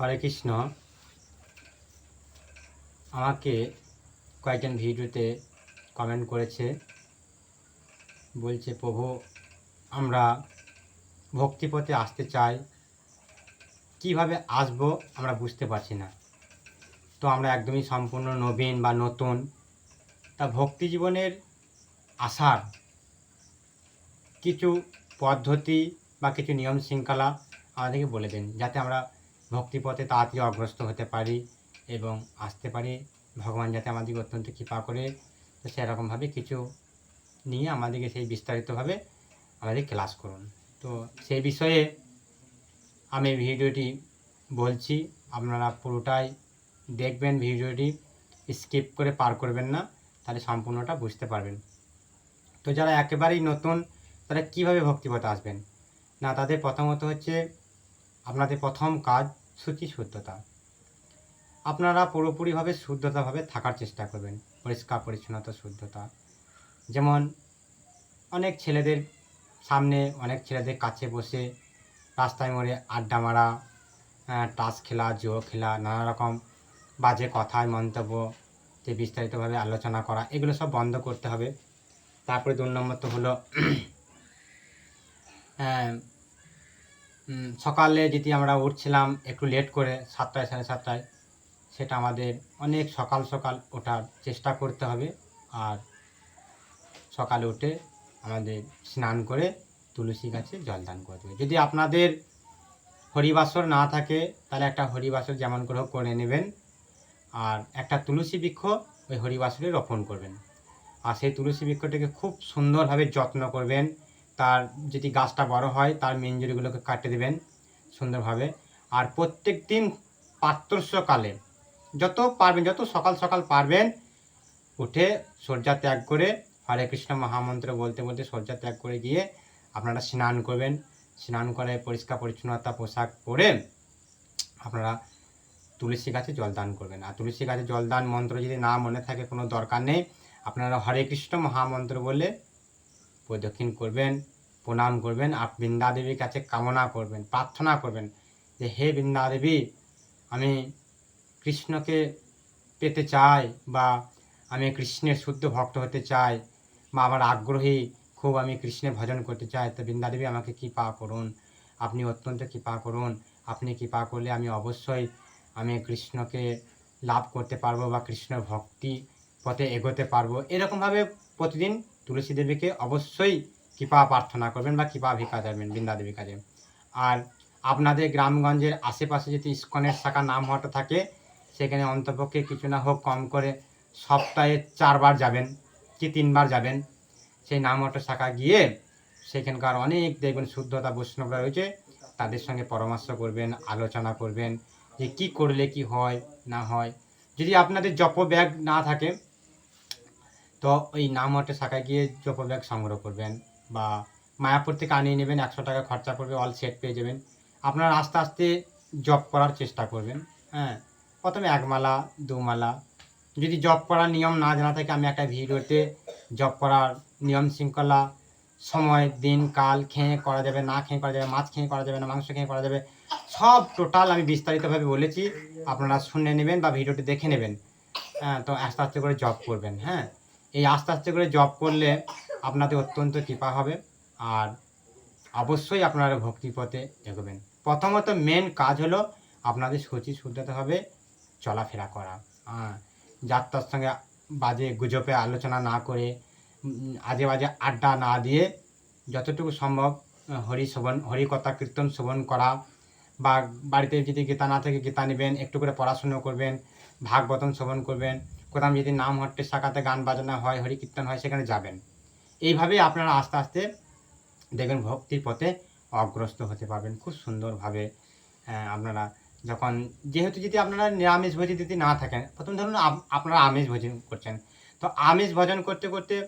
হরে কৃষ্ণ। আমাকে কয়েকজন ভিডিওতে কমেন্ট করেছে। বলছে, প্রভু, আমরা ভক্তিপথে আসতে চাই। কীভাবে আসব আমরা বুঝতে পারছি না। তো আমরা একদমই সম্পূর্ণ নবীন বা নতুন। তা ভক্তি জীবনের আসার কিছু পদ্ধতি বা কিছু নিয়ম শৃঙ্খলা আমাদেরকে বলে দিন, যাতে আমরা ভক্তিপথে তাড়াতাড়ি অগ্রস্ত হতে পারি এবং আসতে পারি। ভগবান যাতে আমাদেরকে অত্যন্ত কৃপা করে। তো সেরকমভাবে কিছু নিয়ে আমাদেরকে সেই বিস্তারিতভাবে আমাদের ক্লাস করুন। তো সেই বিষয়ে আমি ভিডিওটি বলছি, আপনারা পুরোটাই দেখবেন ভিডিওটি, স্কিপ করে পার করবেন না, তাহলে সম্পূর্ণটা বুঝতে পারবেন। তো যারা একেবারেই নতুন, তারা কীভাবে ভক্তিপথে আসবেন? না, তাদের প্রথমত হচ্ছে আপনাদের প্রথম কাজ সূচি শুদ্ধতা। আপনারা পুরোপুরিভাবে শুদ্ধতাভাবে থাকার চেষ্টা করবেন, পরিষ্কার পরিচ্ছন্নতা, শুদ্ধতা। যেমন, অনেক ছেলেদের সামনে, অনেক ছেলেদের কাছে বসে রাস্তায় মোড়ে আড্ডা মারা তাস খেলা, জুয়ো খেলা, নানা রকম বাজে কথায় মন্তব্য, যে বিস্তারিতভাবে আলোচনা করা, এগুলো সব বন্ধ করতে হবে। তারপরে দু নম্বর তো হলো সকালে যদি আমরা উঠছিলাম একটু লেট করে সাতটায়, সাড়ে সাতটায়, সেটা আমাদের অনেক সকাল সকাল ওঠার চেষ্টা করতে হবে। আর সকালে উঠে আমাদের স্নান করে তুলসী গাছে জলদান করতে হবে। যদি আপনাদের হরিবাসর না থাকে, তাহলে একটা হরিবাসর যেমন করে করে নেবেন। আর একটা তুলসী বৃক্ষ ওই হরিবাসরে রোপণ করবেন। আর সেই তুলসী বৃক্ষটাকে খুব সুন্দরভাবে যত্ন করবেন। তার যদি গাছটা বড় হয়, তার মেঞ্জুরিগুলোকে কাটে দেবেন সুন্দরভাবে। আর প্রত্যেক দিন প্রাতঃকালে যত পারবেন, যত সকাল সকাল পারবেন, উঠে শয্যা ত্যাগ করে হরে কৃষ্ণ মহামন্ত্র বলতে বলতে শয্যা ত্যাগ করে গিয়ে আপনারা স্নান করবেন। স্নান করে পরিষ্কার পরিচ্ছন্নতা পোশাক পরে আপনারা তুলসী গাছে জলদান করবেন। আর তুলসী গাছে জলদান মন্ত্র যদি না মনে থাকে, কোনো দরকার নেই। আপনারা হরে কৃষ্ণ মহামন্ত্র বলে প্রদক্ষিণ করবেন। প্রণাম করবেন আর বৃন্দা দেবীর কাছে কামনা করবেন, প্রার্থনা করবেন যে, হে বৃন্দা দেবী, আমি কৃষ্ণকে পেতে চাই বা আমি কৃষ্ণের শুদ্ধ ভক্ত হতে চাই বা আমার আগ্রহী খুব আমি কৃষ্ণের ভজন করতে চাই, তো বৃন্দা দেবী আমাকে কৃপা করুন। আপনি অত্যন্ত কৃপা করুন। আপনি কৃপা করলে আমি অবশ্যই আমি কৃষ্ণকে লাভ করতে পারব বা কৃষ্ণ ভক্তি পথে এগোতে পারব। এরকমভাবে প্রতিদিন তুলসী দেবীকে অবশ্যই কৃপা প্রার্থনা করবেন বা কৃপা ভিক্ষা যাবেন বৃন্দা দেবীর কাছে আর আপনাদের গ্রামগঞ্জের আশেপাশে যদি ইস্কনের শাখা নাম হওয়াটা থাকে, সেখানে অন্তপক্ষে কিছু না হোক কম করে সপ্তাহে চারবার যাবেন কি তিনবার যাবেন, সেই নাম হওয়াটা শাখা গিয়ে সেখানকার অনেক দেখবেন শুদ্ধতা বৈষ্ণবরা রয়েছে, তাদের সঙ্গে পরামর্শ করবেন, আলোচনা করবেন যে কি করলে কি হয়, না হয়। যদি আপনাদের জপ ব্যাগ না থাকে, তো ওই নাম হটে শাখায় গিয়ে জপ ব্যাগ সংগ্রহ করবেন। বা মায়াপুর থেকে আনিয়ে নেবেন, একশো টাকা খরচা পড়বে অল সেট পেয়ে যাবেন। আপনারা আস্তে আস্তে জব করার চেষ্টা করবেন হ্যাঁ। প্রথমে এক মালা, দু মালা। যদি জব করার নিয়ম না জানা থাকে, আমি একটা ভিডিওতে জব করার নিয়ম শৃঙ্খলা, সময়, দিন, কাল খেয়ে করা যাবে, না খেয়ে করা যাবে, মাছ খেয়ে করা যাবে না, মাংস খেয়ে করা যাবে, সব টোটাল আমি বিস্তারিতভাবে বলেছি, আপনারা শুনে নেবেন বা ভিডিওটি দেখে নেবেন। হ্যাঁ তো আস্তে আস্তে করে জব করবেন হ্যাঁ। এই আস্তে আস্তে করে জব করলে আপনাদের অত্যন্ত কৃপা হবে আর অবশ্যই আপনারা ভক্তিপথে এগোবেন। প্রথমত মেন কাজ হলো আপনাদের সচি শুদ্ধতে হবে, চলাফেরা করা। যাত্রার সঙ্গে বাজে গুজবে আলোচনা না করে আজে বাজে আড্ডা না দিয়ে যতটুকু সম্ভব হরি শোভন হরি কথা কীর্তন শোভন করা বা বাড়িতে যদি গীতা না থাকে গীতা নেবেন, একটু করে পড়াশুনো করবেন, ভাগবতন শোভন করবেন, কোথাও যদি নাম হট্টের শাখাতে গান বাজনা হয়, হরি কীর্তন হয়, সেখানে যাবেন। এইভাবেই আপনারা আস্তে আস্তে দেখবেন ভক্তির পথে অগ্রস্ত হতে পারবেন। খুব সুন্দরভাবে আপনারা যখন, যেহেতু যদি আপনারা নিরামিষ ভোজি যদি না থাকেন, প্রথম ধরুন আপ- আপনারা আমিষ ভোজন করছেন। তো আমিষ ভোজন করতে করতে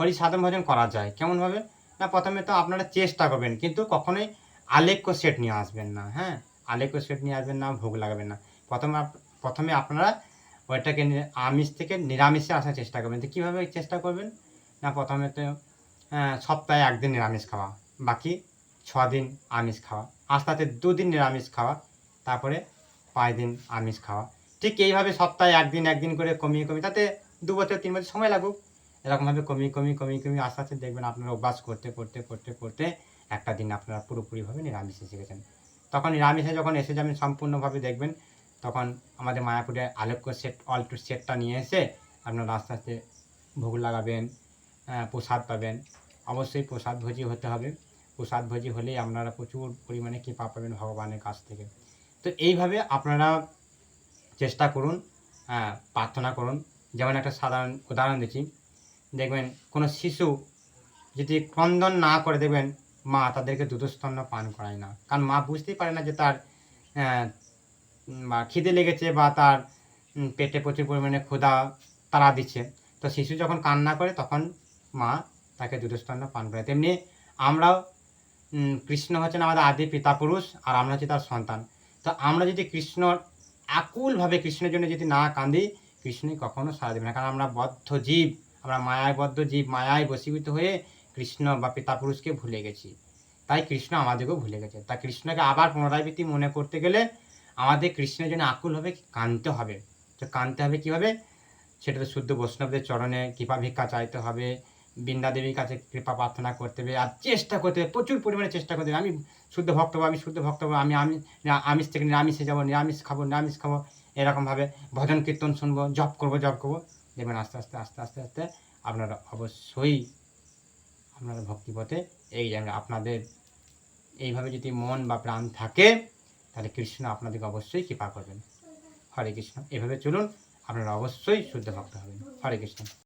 হরি সাধন ভোজন করা যায় কেমনভাবে? না, প্রথমে তো আপনারা চেষ্টা করবেন, কিন্তু কখনোই আলেক্য সেট নিয়ে আসবেন না হ্যাঁ? আলেক্য সেট নিয়ে আসবেন না, ভোগ লাগাবেন না। প্রথমে প্রথমে আপনারা ওইটাকে আমিষ থেকে নিরামিষে আসার চেষ্টা করবেন। তো কীভাবে চেষ্টা করবেন? না, প্রথমে তো সপ্তাহে একদিন নিরামিষ খাওয়া, বাকি দিন আমিষ খাওয়া, আস্তে আস্তে দুদিন নিরামিষ খাওয়া, তারপরে পাঁচ দিন আমিষ খাওয়া। ঠিক এইভাবে সপ্তাহে একদিন একদিন করে কমিয়ে কমিয়ে, তাতে দু বছর, তিন বছর সময় লাগুক। এরকমভাবে কমিয়ে কমিয়ে কমিয়ে কমিয়ে আস্তে আস্তে দেখবেন আপনারা অভ্যাস করতে করতে করতে করতে একটা দিন আপনারা পুরোপুরিভাবে নিরামিষ এসে গেছেন। তখন নিরামিষে যখন এসে যাবেন, সম্পূর্ণভাবে দেখবেন, তখন আমাদের মায়াপুরে আলোক্য সেট, অল্টো সেটটা নিয়ে এসে আপনারা আস্তে আস্তে ভোগ লাগাবেন প্রসাদ পাবেন। অবশ্যই প্রসাদ ভোজি হতে হবে। প্রসাদ ভোজি হলেই আপনারা প্রচুর পরিমাণে কৃপা পাবেন ভগবানের কাছ থেকে। তো এইভাবে আপনারা চেষ্টা করুন প্রার্থনা করুন। যেমন একটা সাধারণ উদাহরণ দিচ্ছি। দেখবেন কোনো শিশু যদি ক্রন্দন না করে দেখবেন, মা তাদেরকে দুধস্তন্য পান করায় না। কারণ মা বুঝতেই পারে না যে তার বা খিদে লেগেছে বা তার পেটে প্রচুর পরিমাণে ক্ষুধা তারা দিচ্ছে। তো শিশু যখন কান্না করে তখন মা তাকে দুধস্তন্য পান করে। তেমনি আমরাও কৃষ্ণ হচ্ছেন আমাদের আদি পিতা পুরুষ আর আমরা হচ্ছি তার সন্তান। তো আমরা যদি কৃষ্ণর আকুলভাবে কৃষ্ণের জন্য যদি না কাঁদি কৃষ্ণই কখনো সারা দেবে না। কারণ আমরা বদ্ধ জীব, আমরা মায়ায় বদ্ধ জীব, মায়ায় বশীভূত হয়ে কৃষ্ণ বা পিতা পুরুষকে ভুলে গেছি। তাই কৃষ্ণ আমাদেরকেও ভুলে গেছে। তা কৃষ্ণকে আবার পুনরাবৃত্তি মনে করতে গেলে আমাদের কৃষ্ণের জন্য আকুলভাবে কাঁদতে হবে। তো কাঁদতে হবে কীভাবে? সেটা তো শুদ্ধ বৈষ্ণবদের চরণে কৃপা ভিক্ষা চাইতে হবে বৃন্দা দেবীর কাছে কৃপা প্রার্থনা করতে হবে আর চেষ্টা করতে হবে, প্রচুর পরিমাণে চেষ্টা করতে হবে। আমি শুদ্ধ ভক্ত আমি শুদ্ধ ভক্ত আমি আমি আমিষ থেকে নিরামিষে যাব, নিরামিষ খাব নিরামিষ খাব, এরকমভাবে ভজন কীর্তন শুনব, জপ করব জপ করব। দেখবেন আস্তে আস্তে আস্তে আস্তে আস্তে আপনারা অবশ্যই আপনারা ভক্তিপথে এই যাবেন আপনাদের এইভাবে যদি মন বা প্রাণ থাকে, তাহলে কৃষ্ণ আপনাদেরকে অবশ্যই কৃপা করবেন। হরে কৃষ্ণ, এভাবে চলুন, আপনারা অবশ্যই শুদ্ধ ভক্ত হবেন। হরে কৃষ্ণ।